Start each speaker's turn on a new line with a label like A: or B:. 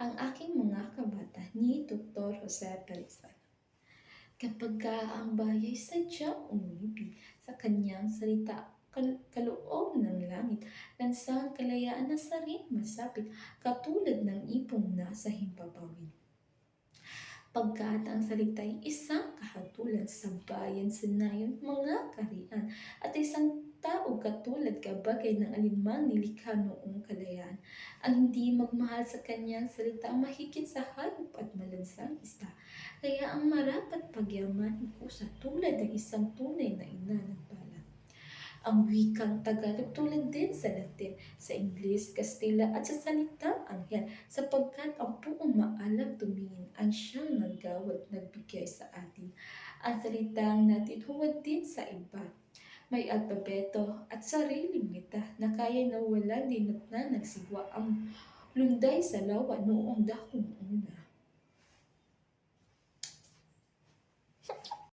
A: ang aking mga kabata ni Dr. Jose Perizal. Kapag ka ang bayay sadyang umibig sa kanyang salita, kal- kaloob ng langit, lansang kalayaan na sa masapit, katulad ng ipong nasa himpapawid. Pagkat ang salita'y isang kahatulan sa bayan sa nayon mga karian at isang tao katulad kabagay ng alinmang nilikha noong kalayaan. Ang hindi magmahal sa kanyang salita mahigit sa hayop at malansang isda. Kaya ang marapat pagyamanin ko sa tulad ng isang tunay na ina ng balang. Ang wikang Tagalog tulad din sa Latin, sa Ingles, Kastila at sa salitang Anghel sapagkat ang buong maalam tumingin ang siyang naggawa at nagbigay sa atin. Ang salitang natin huwad din sa iba. May alpabeto at sariling wika na kaya na din at na nagsigwa ang lunday sa lawa noong dahong